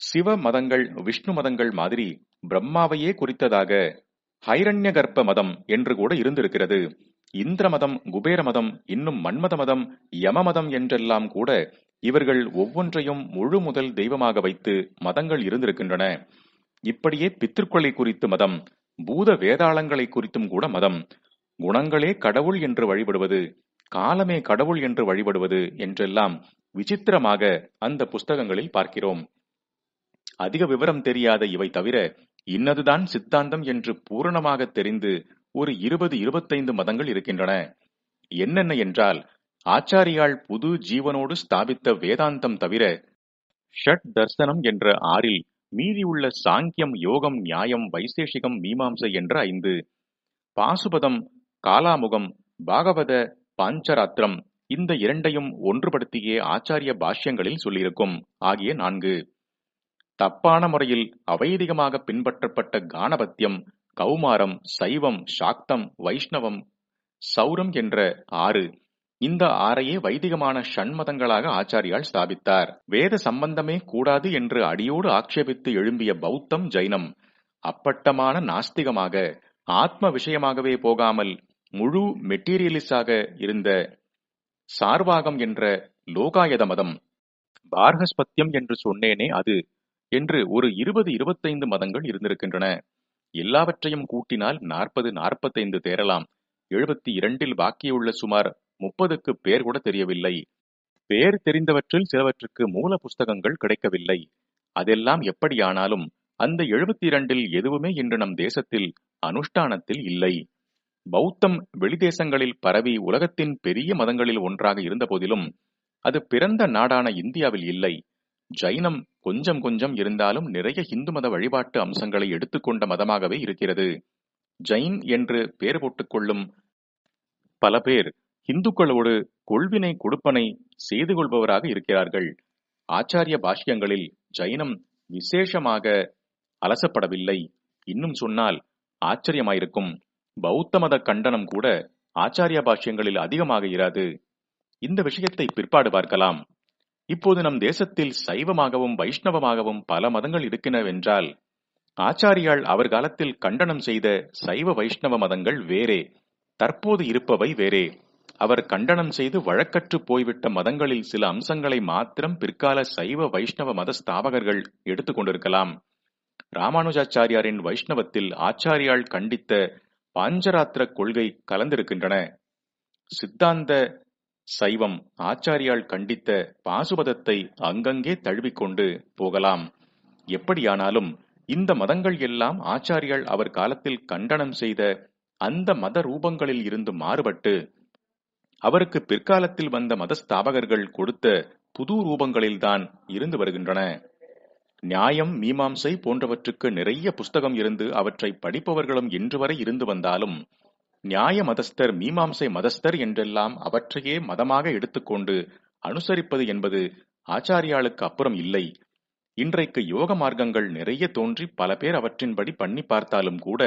சிவ மதங்கள் விஷ்ணு மதங்கள் மாதிரி பிரம்மாவையே குறித்ததாக ஹைரண்ய கர்ப்ப மதம் என்று கூட இருந்திருக்கிறது. இந்திர மதம் குபேர மதம் இன்னும் மன்மத மதம் யம மதம் என்றெல்லாம் கூட இவர்கள் ஒவ்வொன்றையும் முழு முதல் தெய்வமாக வைத்து மதங்கள் இருந்திருக்கின்றன. இப்படியே பித்திருக்களை குறித்து மதம் பூத வேதாளங்களை குறித்தும் கூட மதம். குணங்களே கடவுள் என்று வழிபடுவது காலமே கடவுள் என்று வழிபடுவது என்றெல்லாம் விசித்திரமாக அந்த புஸ்தகங்களில் பார்க்கிறோம். அதிக விவரம் தெரியாத இவை தவிர இன்னதுதான் சித்தாந்தம் என்று பூரணமாக தெரிந்து ஒரு இருபது இருபத்தைந்து மதங்கள் இருக்கின்றன. என்னென்ன என்றால் ஆச்சாரியால் புது ஜீவனோடு ஸ்தாபித்த வேதாந்தம் தவிர ஷட் தர்சனம் என்ற ஆறில் மீதியுள்ள சாங்கியம் யோகம் நியாயம் வைசேஷிகம் மீமாம்சை என்ற ஐந்து பாசுபதம் காலாமுகம் பாகவத பாஞ்சராத்திரம் இந்த இரண்டையும் ஒன்றுபடுத்தியே ஆச்சாரிய பாஷ்யங்களில் சொல்லியிருக்கும். ஆகிய நான்கு. தப்பான முறையில் அவைதிகமாக பின்பற்றப்பட்ட கானபத்தியம் கௌமாரம் சைவம் சாக்தம் வைஷ்ணவம் சௌரம் என்ற ஆறு இந்த ஆறையே வைதிகமான ஷண்மதங்களாக ஆச்சாரியால் ஸ்தாபித்தார். வேத சம்பந்தமே கூடாது என்று அடியோடு ஆட்சேபித்து எழும்பிய பௌத்தம் ஜைனம் அப்பட்டமான நாஸ்திகமாக ஆத்ம விஷயமாகவே போகாமல் முழு மெட்டீரியலிஸாக இருந்த சார்வாகம் என்ற லோகாயத மதம் பார்கஸ்பத்தியம் என்று சொன்னேனே அது என்று ஒரு இருபது இருபத்தைந்து மதங்கள் இருந்திருக்கின்றன. எல்லாவற்றையும் கூட்டினால் நாற்பது நாற்பத்தைந்து தேரலாம் எழுபத்தி இரண்டில் பாக்கியுள்ள சுமார் முப்பதுக்கு பேர் கூட தெரியவில்லை. பேர் தெரிந்தவற்றில் சிலவற்றுக்கு மூல புஸ்தகங்கள் கிடைக்கவில்லை. அதெல்லாம் எப்படியானாலும் அந்த எழுபத்தி இரண்டில் எதுவுமே இன்று நம் தேசத்தில் அனுஷ்டானத்தில் இல்லை. பௌத்தம் வெளிதேசங்களில் பரவி உலகத்தின் பெரிய மதங்களில் ஒன்றாக இருந்த போதிலும் அது பிறந்த நாடான இந்தியாவில் இல்லை. ஜைனம் கொஞ்சம் கொஞ்சம் இருந்தாலும் நிறைய இந்து மத வழிபாட்டு அம்சங்களை எடுத்துக்கொண்ட மதமாகவே இருக்கிறது. ஜைன் என்று பெயர் போட்டுக் கொள்ளும் பல பேர் இந்துக்களோடு கொள்வினை கொடுப்பனை செய்து கொள்பவராக இருக்கிறார்கள். ஆச்சாரிய பாஷ்யங்களில் ஜைனம் விசேஷமாக அலசப்படவில்லை. இன்னும் சொன்னால் ஆச்சரியமாயிருக்கும். பௌத்த மத கண்டனம் கூட ஆச்சாரிய பாஷ்யங்களில் அதிகமாக இராது. இந்த விஷயத்தை பிற்பாடு பார்க்கலாம். இப்போது நம் தேசத்தில் சைவமாகவும் வைஷ்ணவமாகவும் பல மதங்கள் இருக்கின்றவென்றால் ஆச்சாரியால் அவர் காலத்தில் கண்டனம் செய்த சைவ வைஷ்ணவ மதங்கள் வேறே. தற்போது இருப்பவை வேறே. அவர் கண்டனம் செய்து வழக்கற்று போய்விட்ட மதங்களில் சில அம்சங்களை மாத்திரம் பிற்கால சைவ வைஷ்ணவ மத ஸ்தாபகர்கள் எடுத்துக்கொண்டிருக்கலாம் ராமானுஜாச்சாரியாரின் வைஷ்ணவத்தில் ஆச்சாரியால் கண்டித்த பாஞ்சராத்திர கொள்கை கலந்திருக்கின்றன. சித்தாந்த சைவம் ஆச்சாரியால் கண்டித்த பாசுபதத்தை அங்கங்கே தழுவிக்கொண்டு போகலாம். எப்படியானாலும் இந்த மதங்கள் எல்லாம் ஆச்சாரியால் அவர் காலத்தில் கண்டனம் செய்த அந்த மத ரூபங்களில் இருந்து மாறுபட்டு அவருக்கு பிற்காலத்தில் வந்த மத ஸ்தாபகர்கள் கொடுத்த புது ரூபங்களில்தான் இருந்து வருகின்றன. நியாயம் மீமாம்சை போன்றவற்றுக்கு நிறைய புஸ்தகம் இருந்து அவற்றை படிப்பவர்களும் இன்று வரை இருந்து வந்தாலும் நியாய மதஸ்தர் மீமாம்சை மதஸ்தர் என்றெல்லாம் அவற்றையே மதமாக எடுத்துக்கொண்டு அனுசரிப்பது என்பது ஆச்சாரியாளுக்கு அப்புறம் இல்லை. இன்றைக்கு யோக மார்க்கங்கள் நிறைய தோன்றி பல பேர் அவற்றின்படி பண்ணி பார்த்தாலும் கூட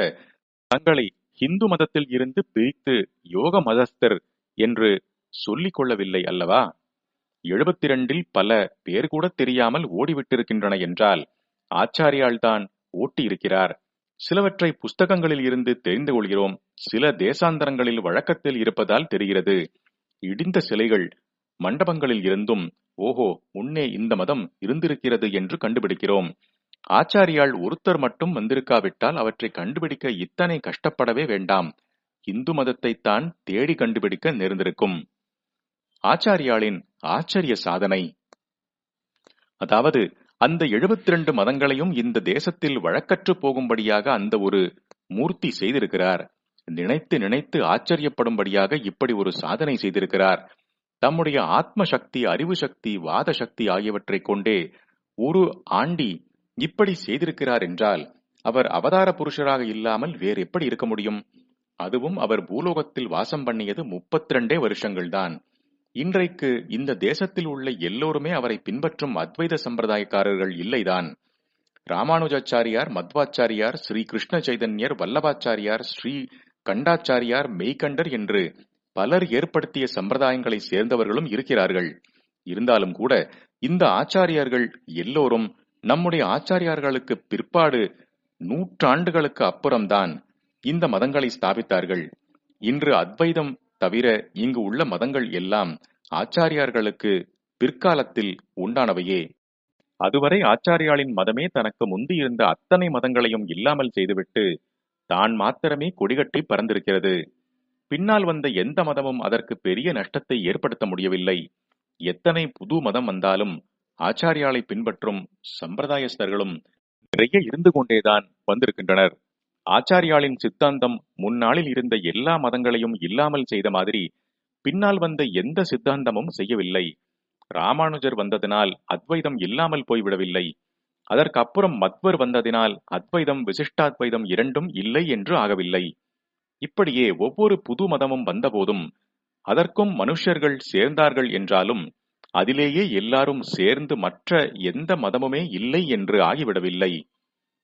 தங்களை இந்து மதத்தில் இருந்து பிரித்து யோக மதஸ்தர் என்று சொல்லிக் கொள்ளவில்லை அல்லவா? எழுபத்தி இரண்டில் பல பேர் கூட தெரியாமல் ஓடிவிட்டிருக்கின்றன என்றால் ஆச்சாரியால் தான் ஓட்டியிருக்கிறார். சிலவற்றை புஸ்தகங்களில் இருந்து தெரிந்து கொள்கிறோம். சில தேசாந்தரங்களில் வழக்கத்தில் இருப்பதால் தெரிகிறது. இடிந்த சிலைகள் மண்டபங்களில் இருந்தும் ஓஹோ முன்னே இந்த மதம் இருந்திருக்கிறது என்று கண்டுபிடிக்கிறோம். ஆச்சாரியால் ஒருத்தர் மட்டும் வந்திருக்காவிட்டால் அவற்றை கண்டுபிடிக்க இத்தனை கஷ்டப்படவே வேண்டாம். இந்து மதத்தைத்தான் தேடி கண்டுபிடிக்க நேர்ந்திருக்கும். ஆச்சாரியாளின் ஆச்சரிய சாதனை. அதாவது அந்த எழுபத்தி ரெண்டு மதங்களையும் இந்த தேசத்தில் வழக்கற்று போகும்படியாக அந்த ஒரு மூர்த்தி செய்திருக்கிறார். நினைத்து நினைத்து ஆச்சரியப்படும்படியாக இப்படி ஒரு சாதனை செய்திருக்கிறார். தம்முடைய ஆத்ம சக்தி அறிவு சக்தி வாத சக்தி ஆகியவற்றை கொண்டே ஒரு ஆண்டி இப்படி செய்திருக்கிறார் என்றால் அவர் அவதார புருஷராக இல்லாமல் வேறு எப்படி இருக்க முடியும்? அதுவும் அவர் பூலோகத்தில் வாசம் பண்ணியது முப்பத்தி ரெண்டே வருஷங்கள்தான். இன்றைக்கு இந்த தேசத்தில் உள்ள எல்லோருமே அவரை பின்பற்றும் அத்வைத சம்பிரதாயக்காரர்கள் இல்லைதான். ராமானுஜாச்சாரியார் மத்வாச்சாரியார் ஸ்ரீ கிருஷ்ண சைதன்யர் வல்லபாச்சாரியார் ஸ்ரீ கண்டாச்சாரியார் மெய்கண்டர் என்று பலர் ஏற்படுத்திய சம்பிரதாயங்களை சேர்ந்தவர்களும் இருக்கிறார்கள். இருந்தாலும் கூட இந்த ஆச்சாரியார்கள் எல்லோரும் நம்முடைய ஆச்சாரியார்களுக்கு பிற்பாடு நூற்றாண்டுகளுக்கு அப்புறம்தான் இந்த மதங்களை ஸ்தாபித்தார்கள். இன்று அத்வைதம் தவிர இங்கு உள்ள மதங்கள் எல்லாம் ஆச்சாரியார்களுக்கு பிற்காலத்தில் உண்டானவையே. அதுவரை ஆச்சாரியாளின் மதமே தனக்கு முந்தியிருந்த அத்தனை மதங்களையும் இல்லாமல் செய்துவிட்டு தான் மாத்திரமே கொடிகட்டி பறந்திருக்கிறது. பின்னால் வந்த எந்த மதமும் அதற்கு பெரிய நஷ்டத்தை ஏற்படுத்த முடியவில்லை. எத்தனை புது மதம் வந்தாலும் ஆச்சாரியாலை பின்பற்றும் சம்பிரதாயஸ்தர்களும் நிறைய இருந்து கொண்டேதான் வந்திருக்கின்றனர். ஆச்சாரியாளின் சித்தாந்தம் முன்னாளில் இருந்த எல்லா மதங்களையும் இல்லாமல் செய்த மாதிரி பின்னால் வந்த எந்த சித்தாந்தமும் செய்யவில்லை. ராமானுஜர் வந்ததினால் அத்வைதம் இல்லாமல் போய்விடவில்லை. அதற்கு அப்புறம் மத்வர் வந்ததினால் அத்வைதம் விசிஷ்டாத்வைதம் இரண்டும் இல்லை என்று ஆகவில்லை. இப்படியே ஒவ்வொரு புது மதமும் வந்தபோதும் அதற்கும் மனுஷர்கள் சேர்ந்தார்கள் என்றாலும் அதிலேயே எல்லாரும் சேர்ந்து மற்ற எந்த மதமுமே இல்லை என்று ஆகிவிடவில்லை.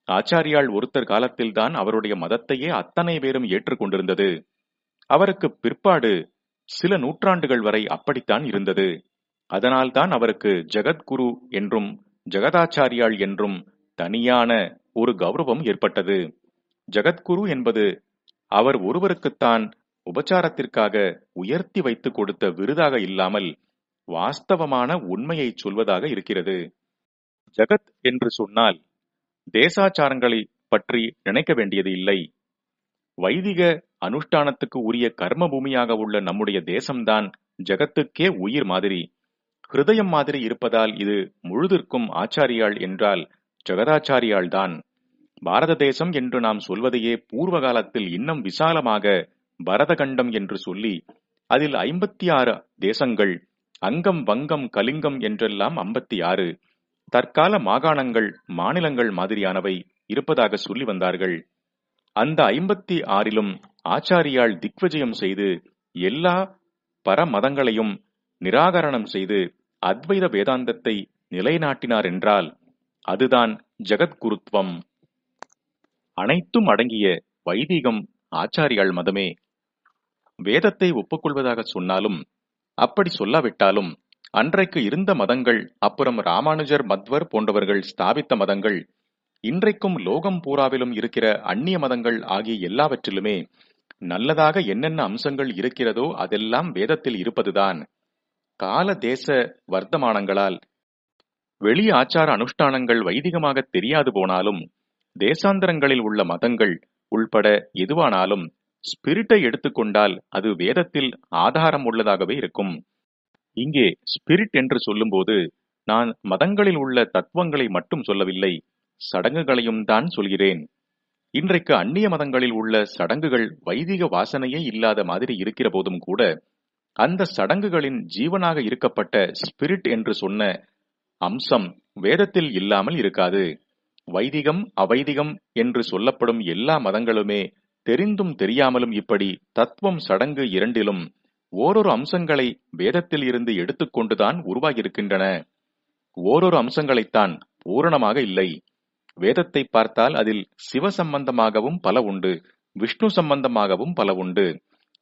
ஆச்சாரியால் ஒருத்தர் காலத்தில்தான் அவருடைய மதத்தையே அத்தனை பேரும் ஏற்றுக்கொண்டிருந்தது. அவருக்கு பிற்பாடு சில நூற்றாண்டுகள் வரை அப்படித்தான் இருந்தது. அதனால்தான் அவருக்கு ஜெகத்குரு என்றும் ஜெகதாச்சாரியாள் என்றும் தனியான ஒரு கௌரவம் ஏற்பட்டது. ஜெகத்குரு என்பது அவர் ஒருவருக்குத்தான் உபச்சாரத்திற்காக உயர்த்தி வைத்து கொடுத்த விருதாக இல்லாமல் வாஸ்தவமான உண்மையை சொல்வதாக இருக்கிறது. ஜகத் என்று சொன்னால் தேசாச்சாரங்களை பற்றி நினைக்க வேண்டியது இல்லை. வைதிக அனுஷ்டானத்துக்கு உரிய கர்ம பூமியாக உள்ள நம்முடைய தேசம்தான் ஜகத்துக்கே உயிர் மாதிரி. ஹிருதயம் மாதிரி இருப்பதால் இது முழுதிற்கும் ஆச்சாரியாள் என்றால் ஜெகதாச்சாரியாள் தான் பாரத தேசம் என்று நாம் சொல்வதையே பூர்வ காலத்தில் இன்னும் விசாலமாக பரதகண்டம் என்று சொல்லி அதில் ஐம்பத்தி ஆறு தேசங்கள் அங்கம் வங்கம் கலிங்கம் என்றெல்லாம் ஐம்பத்தி ஆறு. தற்கால மாகாணங்கள் மாநிலங்கள் மாதிரியானவை இருப்பதாக சொல்லி வந்தார்கள். அந்த ஐம்பத்தி ஆறிலும் ஆச்சாரியால் திக்விஜயம் செய்து எல்லா பரமதங்களையும் நிராகரணம் செய்து அத்வைத வேதாந்தத்தை நிலைநாட்டினார் என்றால் அதுதான் ஜெகத்குருத்வம். அனைத்தும் அடங்கிய வைதிகம் ஆச்சாரியாள் மதமே. வேதத்தை ஒப்புக்கொள்வதாக சொன்னாலும் அப்படி சொல்லாவிட்டாலும் அன்றைக்கு இருந்த மதங்கள் அப்புறம் ராமானுஜர் மத்வர் போன்றவர்கள் ஸ்தாபித்த மதங்கள் இன்றைக்கும் லோகம் பூராவிலும் இருக்கிற அந்நிய மதங்கள் ஆகிய எல்லாவற்றிலுமே நல்லதாக என்னென்ன அம்சங்கள் இருக்கிறதோ அதெல்லாம் வேதத்தில் இருப்பதுதான். கால தேச வர்த்தமானங்களால் வெளி ஆச்சார அனுஷ்டானங்கள் வைதிகமாக தெரியாது போனாலும் தேசாந்தரங்களில் உள்ள மதங்கள் உள்பட எதுவானாலும் ஸ்பிரிட்டை எடுத்துக்கொண்டால் அது வேதத்தில் ஆதாரம் உள்ளதாகவே இருக்கும். இங்கே ஸ்பிரிட் என்று சொல்லும்போது நான் மதங்களில் உள்ள தத்துவங்களை மட்டும் சொல்லவில்லை சடங்குகளையும் தான் சொல்கிறேன். இன்றைக்கு அந்நிய மதங்களில் உள்ள சடங்குகள் வைதிக வாசனையே இல்லாத மாதிரி இருக்கிற போதும் கூட அந்த சடங்குகளின் ஜீவனாக இருக்கப்பட்ட ஸ்பிரிட் என்று சொன்ன அம்சம் வேதத்தில் இல்லாமல் இருக்காது. வைதிகம் அவைதிகம் என்று சொல்லப்படும் எல்லா மதங்களுமே தெரிந்தும் தெரியாமலும் இப்படி தத்துவம் சடங்கு இரண்டிலும் ஓரொரு அம்சங்களை வேதத்தில் இருந்து எடுத்துக்கொண்டுதான் உருவாகியிருக்கின்றன. ஓரொரு அம்சங்களைத்தான் பூரணமாக இல்லை. வேதத்தை பார்த்தால் அதில் சிவ சம்பந்தமாகவும் பல உண்டு விஷ்ணு சம்பந்தமாகவும் பல உண்டு.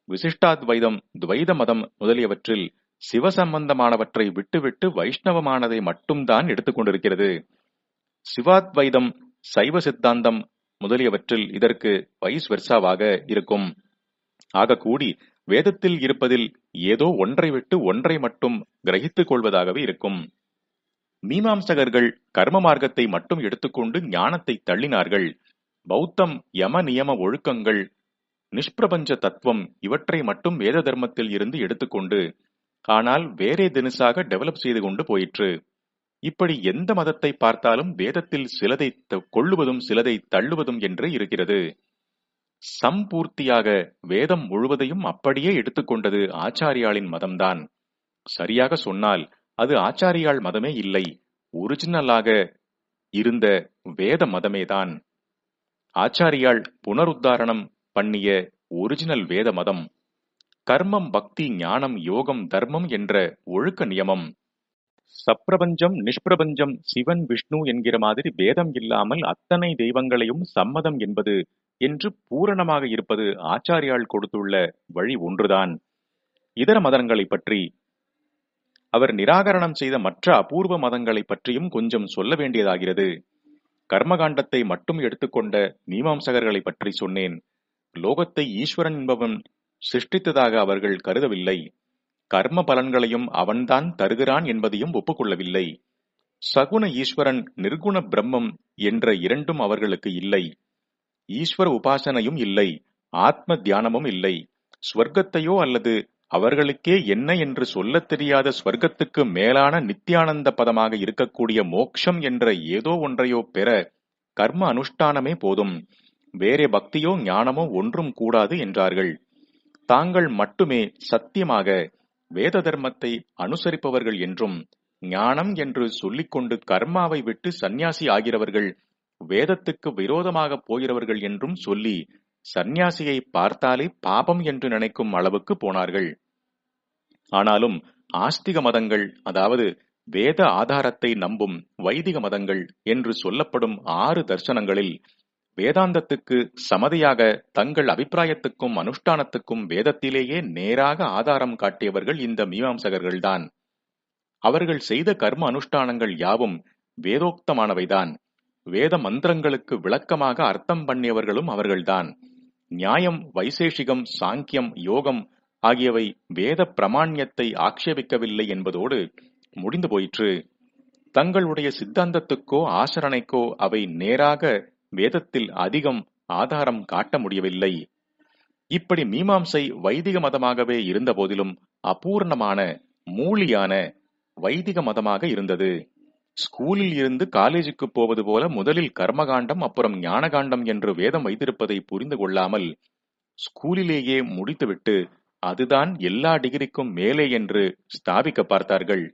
விசிஷ்டாத்வைதம் துவைத மதம் முதலியவற்றில் சிவ சம்பந்தமானவற்றை விட்டுவிட்டு வைஷ்ணவமானதை மட்டும்தான் எடுத்துக்கொண்டிருக்கிறது சிவாத்வைதம் சைவ சித்தாந்தம் முதலியவற்றில் இதற்கு வைஸ் வெர்சாவாக இருக்கும். ஆக கூடி வேதத்தில் இருப்பதில் ஏதோ ஒன்றை விட்டு ஒன்றை மட்டும் கிரகித்துக் கொள்வதாகவே இருக்கும். மீமாம்சகர்கள் கர்ம மார்க்கத்தை மட்டும் எடுத்துக்கொண்டு ஞானத்தை தள்ளினார்கள். பௌத்தம் யம நியம ஒழுக்கங்கள் நிஷ்பிரபஞ்ச தத்துவம் இவற்றை மட்டும் வேத தர்மத்தில் இருந்து எடுத்துக்கொண்டு ஆனால் வேறே தினுசாக டெவலப் செய்து கொண்டு போயிற்று. இப்படி எந்த மதத்தை பார்த்தாலும் வேதத்தில் சிலதை கொள்ளுவதும் சிலதை தள்ளுவதும் என்று இருக்கிறது. சம்பூர்த்தியாக வேதம் முழுவதையும் அப்படியே எடுத்துக்கொண்டது ஆச்சாரியாளின் மதம்தான். சரியாக சொன்னால் அது ஆச்சாரியாள் மதமே இல்லை. ஒரிஜினலாக இருந்த வேத மதமேதான். ஆச்சாரியாள் புனருத்தாரணம் பண்ணிய ஒரிஜினல் வேத மதம். கர்மம் பக்தி ஞானம் யோகம் தர்மம் என்ற ஒழுக்க நியமம். சப்பிரபஞ்சம் நிஷ்பிரபஞ்சம் சிவன் விஷ்ணு என்கிற மாதிரி வேதம் இல்லாமல் அத்தனை தெய்வங்களையும் சம்மதம் என்பது என்று பூரணமாக இருப்பது ஆச்சாரியால் கொடுத்துள்ள வழி ஒன்றுதான். இதர மதங்களை பற்றி அவர் நிராகரணம் செய்த மற்ற அபூர்வ மதங்களை பற்றியும் கொஞ்சம் சொல்ல வேண்டியதாகிறது. கர்மகாண்டத்தை மட்டும் எடுத்துக்கொண்ட மீமாம்சகர்களை பற்றி சொன்னேன். லோகத்தை ஈஸ்வரன் என்பவன் சிருஷ்டித்ததாக அவர்கள் கருதவில்லை. கர்ம பலன்களையும் அவன்தான் தருகிறான் என்பதையும் ஒப்புக்கொள்ளவில்லை. சகுன ஈஸ்வரன் நிர்குண பிரம்மம் என்ற இரண்டும் அவர்களுக்கு இல்லை. ஈஸ்வர உபாசனையும் இல்லை. ஆத்ம தியானமும் இல்லை. ஸ்வர்க்கத்தையோ அல்லது அவர்களுக்கே என்ன என்று சொல்லத் தெரியாத ஸ்வர்க்கத்துக்கு மேலான நித்தியானந்த பதமாக இருக்கக்கூடிய மோக்ஷம் என்ற ஏதோ ஒன்றையோ பெற கர்ம அனுஷ்டானமே போதும். வேறே பக்தியோ ஞானமோ ஒன்றும் கூடாது என்றார்கள். தாங்கள் மட்டுமே சத்தியமாக வேத தர்மத்தை அனுசரிப்பவர்கள் என்றும் ஞானம் என்று சொல்லிக்கொண்டு கர்மாவை விட்டு சந்நியாசி ஆகிறவர்கள் வேதத்துக்கு விரோதமாக போகிறவர்கள் என்றும் சொல்லி சந்நியாசியை பார்த்தாலே பாபம் என்று நினைக்கும் அளவுக்கு போனார்கள். ஆனாலும் ஆஸ்திக மதங்கள் அதாவது வேத ஆதாரத்தை நம்பும் வைதிக மதங்கள் என்று சொல்லப்படும் ஆறு தர்சனங்களில் வேதாந்தத்துக்கு சமதியாக தங்கள் அபிப்பிராயத்துக்கும் அனுஷ்டானத்துக்கும் வேதத்திலேயே நேராக ஆதாரம் காட்டியவர்கள் இந்த மீமாம்சகர்கள்தான். அவர்கள் செய்த கர்ம அனுஷ்டானங்கள் யாவும் வேதோக்தமானவைதான். வேத மந்திரங்களுக்கு விளக்கமாக அர்த்தம் பண்ணியவர்களும் அவர்கள்தான். நியாயம் வைசேஷிகம் சாங்கியம் யோகம் ஆகியவை வேத பிரமாண்யத்தை ஆக்ஷேபிக்கவில்லை என்பதோடு முடிந்து போயிற்று. தங்களுடைய சித்தாந்தத்துக்கோ ஆசரணைக்கோ அவை நேராக வேதத்தில் அதிகம் ஆதாரம் காட்ட முடியவில்லை. இப்படி மீமாம்சை வைதிக மதமாகவே இருந்த போதிலும் அபூர்ணமான மூலியான வைதிக மதமாக இருந்தது. ஸ்கூலில் இருந்து காலேஜுக்கு போவது போல முதலில் கர்மகாண்டம் அப்புறம் ஞானகாண்டம் என்று வேதம் வைத்திருப்பதை புரிந்து கொள்ளாமல் ஸ்கூலிலேயே முடித்துவிட்டு அதுதான் எல்லா டிகிரிக்கும் மேலே என்று ஸ்தாபிக்க பார்த்தார்கள்.